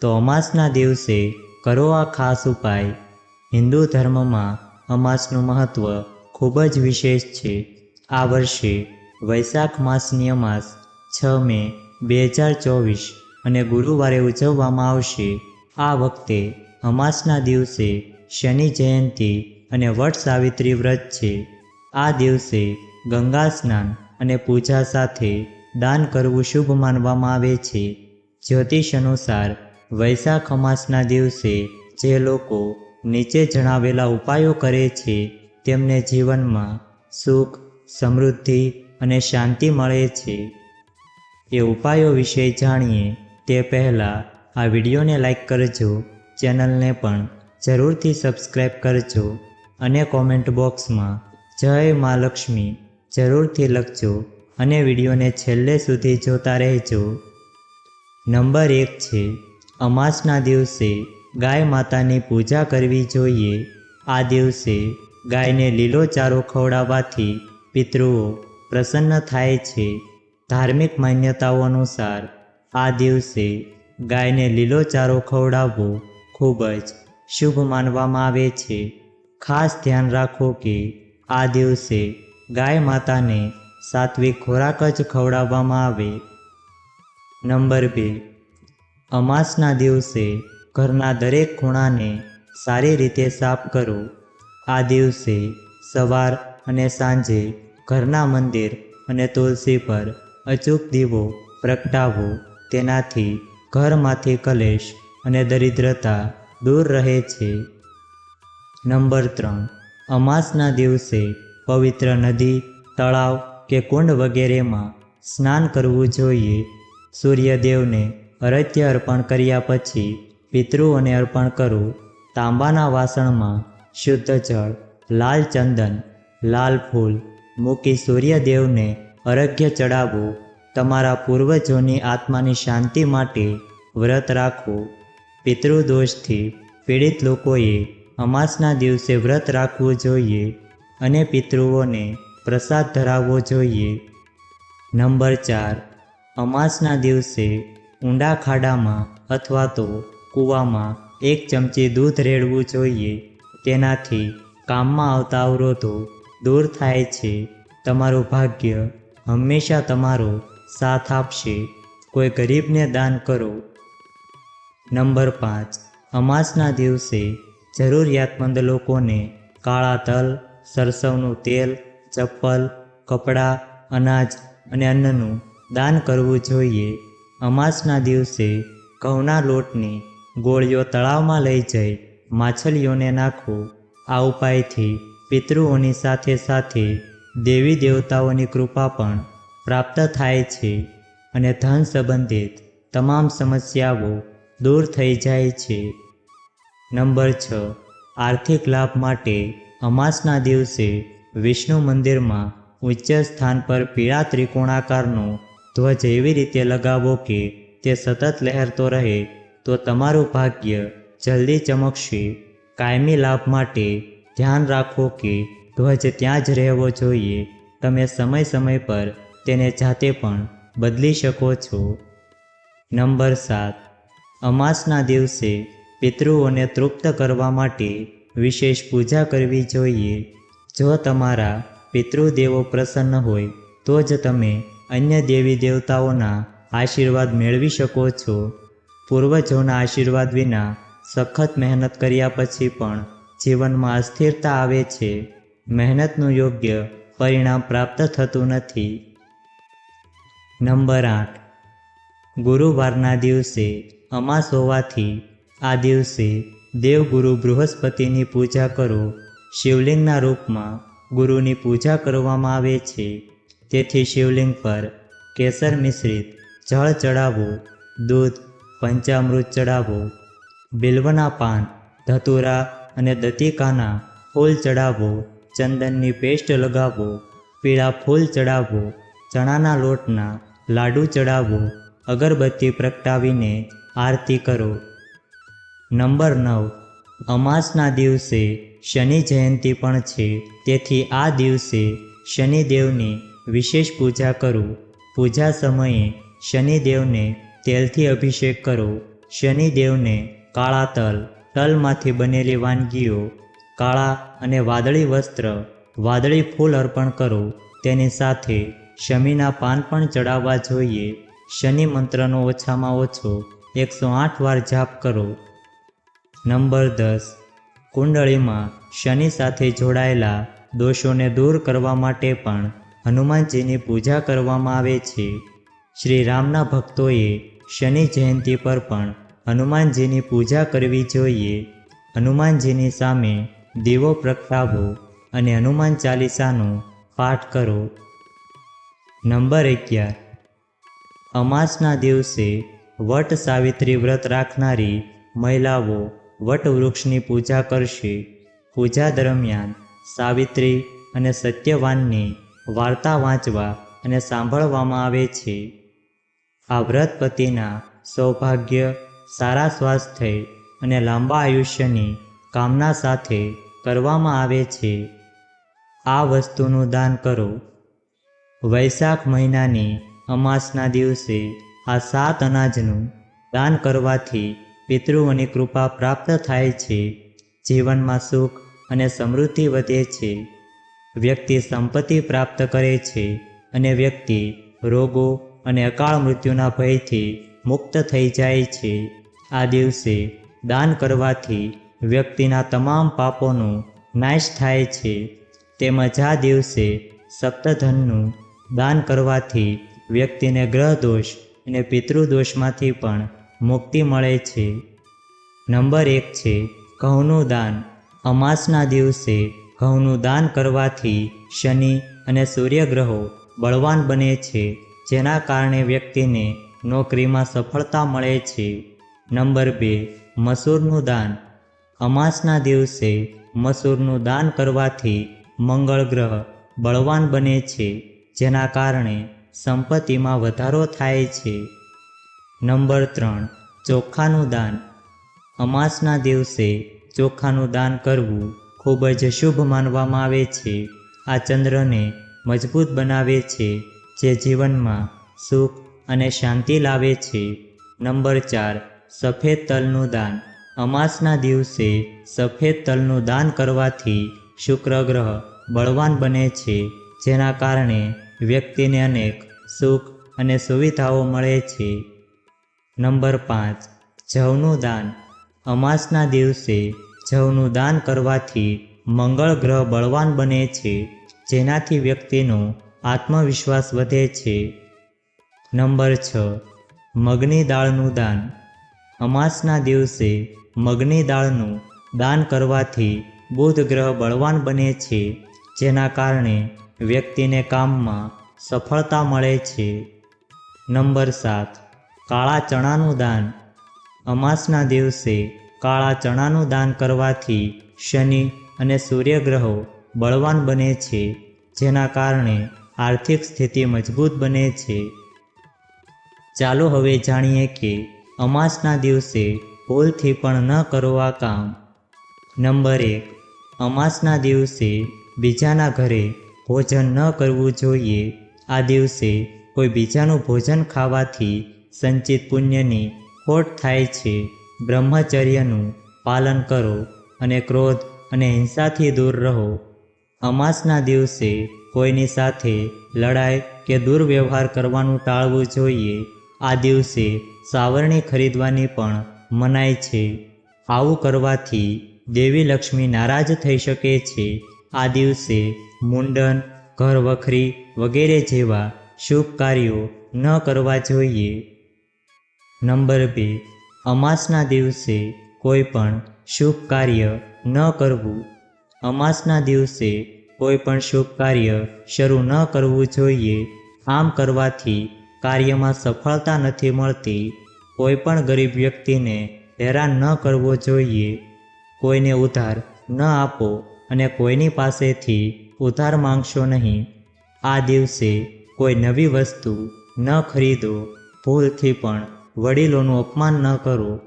તો અમાસના દિવસે કરો આ ખાસ ઉપાય. હિન્દુ ધર્મમાં અમાસનું મહત્ત્વ ખૂબ જ વિશેષ છે. આ વર્ષે વૈશાખ માસની અમાસ છ મે બે હજાર ચોવીસ અને ગુરુવારે ઉજવવામાં આવશે. આ વખતે અમાસના દિવસે શનિ જયંતિ અને વટ સાવિત્રી વ્રત છે. આ દિવસે ગંગા સ્નાન અને પૂજા સાથે દાન કરવું શુભ માનવામાં આવે છે. જ્યોતિષ અનુસાર વૈશાખ અમાસના દિવસે જે લોકો નીચે જણાવેલા ઉપાયો કરે છે, તેમને જીવનમાં સુખ, સમૃદ્ધિ અને શાંતિ મળે છે. એ ઉપાયો વિશે જાણીએ તે પહેલાં આ વિડીયોને લાઈક કરજો, ચેનલને પણ જરૂરથી સબસ્ક્રાઈબ કરજો અને કોમેન્ટ બોક્સમાં જય મા લક્ષ્મી જરૂરથી લખજો અને વિડીયોને છેલ્લે સુધી જોતા રહેજો. નંબર એક છે અમાસના દિવસે ગાય માતાની પૂજા કરવી જોઈએ. આ દિવસે ગાયને લીલો ચારો ખવડાવવાથી પિતૃઓ પ્રસન્ન થાય છે. ધાર્મિક માન્યતાઓ અનુસાર આ દિવસે ગાયને લીલો ચારો ખવડાવવો ખૂબ જ શુભ માનવામાં આવે છે. ખાસ ધ્યાન રાખો કે આ દિવસે ગાય માતાને સાત્વિક ખોરાક જ ખવડાવવામાં આવે. નંબર બે. અમાસના દિવસે ઘરના દરેક ખૂણાને સારી રીતે સાફ કરો. આ દિવસે સવાર અને સાંજે ઘરના મંદિર અને તુલસી પર અચૂક દીવો પ્રગટાવો. તેનાથી ઘરમાંથી કલેશ અને દરિદ્રતા દૂર રહે છે. નંબર ત્રણ. અમાસના દિવસે પવિત્ર નદી, તળાવ કે કુંડ વગેરેમાં સ્નાન કરવું જોઈએ. સૂર્યદેવને અરત્ય અર્પણ કર્યા પછી પિતૃઓને અર્પણ કરવું તાંબાના વાસણમાં શુદ્ધ જળ, લાલ ચંદન, લાલ ફૂલ મૂકી સૂર્યદેવને અરોગ્ય ચડાવવું તમારા પૂર્વજોની આત્માની શાંતિ માટે વ્રત રાખવું. પિતૃદોષથી પીડિત લોકોએ અમાસના દિવસે વ્રત રાખવું જોઈએ અને પિતૃઓને પ્રસાદ ધરાવવો જોઈએ. નંબર ચાર. અમાસના દિવસે ઊંડા ખાડામાં અથવા તો કૂવામાં એક ચમચી દૂધ રેડવું જોઈએ. તેનાથી કામમાં આવતા અવરોધો દૂર થાય છે. તમારું ભાગ્ય હંમેશા તમારો સાથ આપશે. કોઈ ગરીબને દાન કરો. નંબર પાંચ. અમાસના દિવસે જરૂરિયાતમંદ લોકોને કાળા તલ, સરસવનું તેલ, ચપ્પલ, કપડાં, અનાજ અને અન્નનું દાન કરવું જોઈએ. અમાસના દિવસે ઘઉંના લોટની ગોળીઓ તળાવમાં લઈ જઈ માછલીઓને નાખો. આ ઉપાયથી પિતૃઓની સાથે સાથે દેવી દેવતાઓની કૃપા પણ પ્રાપ્ત થાય છે અને ધન સંબંધિત તમામ સમસ્યાઓ દૂર થઈ જાય છે. નંબર છ. આર્થિક લાભ માટે અમાસના દિવસે વિષ્ણુ મંદિરમાં ઉચ્ચ સ્થાન પર પીળા ત્રિકોણાકારનો ધ્વજ એવી રીતે લગાવો કે તે સતત લહેરતો રહે, તો તમારું ભાગ્ય જલ્દી ચમકશે. કાયમી લાભ માટે ધ્યાન રાખો કે ધ્વજ ત્યાં જ રહેવો જોઈએ. તમે સમય સમય પર તેને જાતે પણ બદલી શકો છો. નંબર સાત. અમાસના દિવસે પિતૃઓને તૃપ્ત કરવા માટે વિશેષ પૂજા કરવી જોઈએ. જો તમારા પિતૃદેવો પ્રસન્ન હોય, તો જ તમે અન્ય દેવી દેવતાઓના આશીર્વાદ મેળવી શકો છો. પૂર્વજોના આશીર્વાદ વિના સખત મહેનત કર્યા પછી પણ જીવનમાં અસ્થિરતા આવે છે. મહેનતનું યોગ્ય પરિણામ પ્રાપ્ત થતું નથી. નંબર આઠ. ગુરુવારના દિવસે અમાસ હોવાથી આ દિવસે દેવગુરુ બૃહસ્પતિની પૂજા કરો. શિવલિંગના રૂપમાં ગુરુની પૂજા કરવામાં આવે છે. તેથી શિવલિંગ પર કેસર મિશ્રિત જળ ચડાવો દૂધ, પંચામૃત ચડાવો બિલ્વના પાન, ધતુરા અને દતિકાના ફૂલ ચડાવવું, ચંદનની પેસ્ટ લગાવવો, પીળા ફૂલ ચડાવવો, ચણાના લોટના લાડુ ચડાવવો, અગરબત્તી પ્રગટાવીને આરતી કરો. નંબર નવ. અમાસના દિવસે શનિ જયંતિ પણ છે, તેથી આ દિવસે શનિદેવની વિશેષ પૂજા કરવું પૂજા સમયે શનિદેવને તેલથી અભિષેક કરો. શનિદેવને કાળા તલ, તલમાંથી બનેલી વાનગીઓ, કાળા અને વાદળી વસ્ત્ર, વાદળી ફૂલ અર્પણ કરો. તેની સાથે શમીના પાન પણ ચડાવવા જોઈએ. શનિ મંત્રનો ઓછામાં ઓછો એકસો આઠ વાર જાપ કરો. નંબર દસ. કુંડળીમાં શનિ સાથે જોડાયેલા દોષોને દૂર કરવા માટે પણ હનુમાનજીની પૂજા કરવામાં આવે છે. શ્રી રામના ભક્તોએ શનિ જયંતિ પર પણ હનુમાનજીની પૂજા કરવી જોઈએ. હનુમાનજીની સામે દીવો પ્રગટાવો અને હનુમાન ચાલીસાનો પાઠ કરો. નંબર અગિયાર. અમાસના દિવસે વટ સાવિત્રી વ્રત રાખનારી મહિલાઓ વટ વૃક્ષની પૂજા કરશે. પૂજા દરમિયાન સાવિત્રી અને સત્યવાનની વાર્તા વાંચવા અને સાંભળવામાં આવે છે. આ વ્રત પતિના સૌભાગ્ય, સારા સ્વાસ્થ્ય અને લાંબા આયુષ્યની કામના સાથે કરવામાં આવે છે. આ વસ્તુનું દાન કરો. વૈશાખ મહિનાની અમાસના દિવસે આ સાત અનાજનું દાન કરવાથી પિતૃઓની કૃપા પ્રાપ્ત થાય છે. જીવનમાં સુખ અને સમૃદ્ધિ વધે છે. વ્યક્તિ સંપત્તિ પ્રાપ્ત કરે છે અને વ્યક્તિ રોગો અને અકાળ મૃત્યુના ભયથી મુક્ત થઈ જાય છે. આ દિવસે દાન કરવાથી વ્યક્તિના તમામ પાપોનું નાશ થાય છે. તેમજ આ દિવસે સપ્તધનનું દાન કરવાથી વ્યક્તિને ગ્રહ દોષ અને પિતૃદોષમાંથી પણ મુક્તિ મળે છે. નંબર એક છે ઘઉંનું દાન. અમાસના દિવસે ઘઉંનું દાન કરવાથી શનિ અને સૂર્યગ્રહો બળવાન બને છે, જેના કારણે વ્યક્તિને નોકરીમાં સફળતા મળે છે. નંબર બે, મસૂરનું દાન. અમાસના દિવસે મસૂરનું દાન કરવાથી મંગળ ગ્રહ બળવાન બને છે, જેના કારણે સંપત્તિમાં વધારો થાય છે. નંબર ત્રણ, ચોખાનું દાન. અમાસના દિવસે ચોખાનું દાન કરવું ખૂબ જ શુભ માનવામાં આવે છે. આ ચંદ્રને મજબૂત બનાવે છે, જે જીવનમાં સુખ અને શાંતિ લાવે છે. નંબર ચાર, સફેદ તલનું દાન. અમાસના દિવસે સફેદ તલનું દાન કરવાથી શુક્ર ગ્રહ બળવાન બને છે, જેના કારણે વ્યક્તિને અનેક સુખ અને સુવિધાઓ મળે છે. નંબર પાંચ, જવનું દાન. અમાસના દિવસે જવનું દાન કરવાથી મંગળ ગ્રહ બળવાન બને છે, જેનાથી વ્યક્તિનો આત્મવિશ્વાસ વધે છે. નંબર છ, મગની દાળનું દાન. અમાસના દિવસે મગની દાળનું દાન કરવાથી બુધ ગ્રહ બળવાન બને છે, જેના કારણે વ્યક્તિને કામમાં સફળતા મળે છે. નંબર સાત, કાળા ચણાનું દાન. અમાસના દિવસે કાળા ચણાનું દાન કરવાથી શનિ અને સૂર્યગ્રહો બળવાન બને છે, જેના કારણે આર્થિક સ્થિતિ મજબૂત બને છે. ચાલો હવે જાણીએ કે અમાસના દિવસે ભૂલથી પણ ન કરવા કામ. નંબર એક, અમાસના દિવસે બીજાના ઘરે ભોજન ન કરવું જોઈએ. આ દિવસે કોઈ બીજાનું ભોજન ખાવાથી સંચિત પુણ્યની ખોટ થાય છે. બ્રહ્મચર્યનું પાલન કરો અને ક્રોધ અને હિંસાથી દૂર રહો. અમાસના દિવસે કોઈની સાથે લડાઈ કે દુર્વ્યવહાર કરવાનું ટાળવું જોઈએ, આ દિવસે સાવરણી ખરીદવાની પણ મનાય છે. આવું કરવાથી દેવી લક્ષ્મી નારાજ થઈ શકે છે. આ દિવસે મુંડન ઘર વખરી વગેરે જેવા શુભ કાર્યો ન કરવા જોઈએ. નંબર બે. અમાસના દિવસે કોઈ પણ શુભ કાર્ય ન કરવું. અમાસના દિવસે કોઈ પણ શુભ કાર્ય શરૂ ન કરવું જોઈએ. આમ કરવાથી કાર્યમાં સફળતા નથી મળતી. કોઈ પણ ગરીબ વ્યક્તિને હેરાન ન કરવો જોઈએ. કોઈને ઉધાર ન આપો અને કોઈની પાસેથી ઉધાર માંગશો નહીં. આ દિવસે કોઈ નવી વસ્તુ ન ખરીદો. ભૂલથી પણ વડીલોનું અપમાન ન કરો.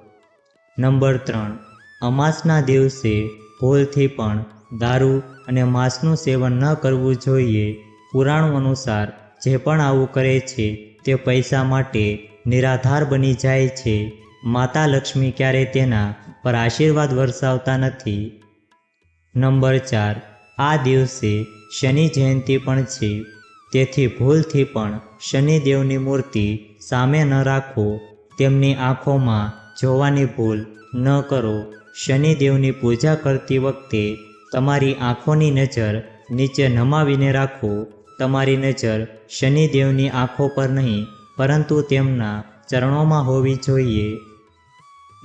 નંબર ત્રણ, અમાસના દિવસે ભૂલથી પણ દારૂ અને માંસનું સેવન ન કરવું જોઈએ. પુરાણો અનુસાર જે પણ આવું કરે છે તે પૈસા માટે નિરાધાર બની જાય છે. માતા લક્ષ્મી ક્યારેય તેના પર આશીર્વાદ વરસાવતા નથી. નંબર ચાર, આ દિવસે શનિ જયંતિ પણ છે. તેથી ભૂલથી પણ શનિદેવની મૂર્તિ સામે ન રાખો. તેમની આંખોમાં જોવાની ભૂલ ન કરો. શનિદેવની પૂજા કરતી વખતે તમારી આંખોની નજર નીચે નમાવીને રાખો. તમારી નજર શનિદેવની આંખો પર નહીં, પરંતુ તેમના ચરણોમાં હોવી જોઈએ.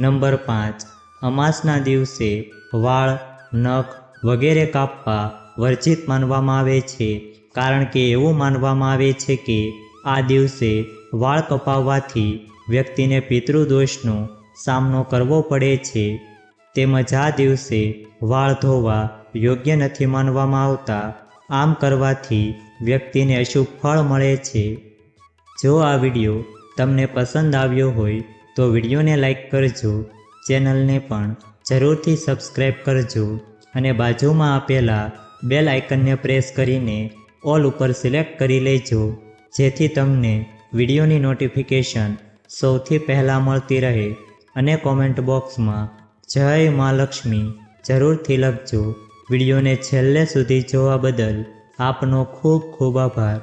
નંબર પાંચ. અમાસના દિવસે વાળ, નખ વગેરે કાપવા વર્જિત માનવામાં આવે છે, કારણ કે એવું માનવામાં આવે છે કે આ દિવસે વાળ કપાવવાથી વ્યક્તિને પિતૃદોષનો સામનો કરવો પડે છે, તેમજ આ દિવસે વાળ ધોવા યોગ્ય નથી માનવામાં આવતા. આમ કરવાથી વ્યક્તિને અશુભ ફળ મળે છે. જો આ વીડિયો તમને પસંદ આવ્યો હોય, તો વિડીયોને લાઈક કરજો, ચેનલને પણ જરૂરથી સબસ્ક્રાઈબ કરજો અને બાજુમાં આપેલા બેલ આઇકનને પ્રેસ કરીને ઓલ ઉપર સિલેક્ટ કરી લેજો, જેથી તમને વિડીયોની નોટિફિકેશન સૌથી પહેલાં મળતી રહે અને કોમેન્ટ બોક્સમાં જય મા લક્ષ્મી. જરૂરથી લખજો. વિડીયોને છેલ્લે સુધી જોવા બદલ આપનો ખૂબ ખૂબ આભાર.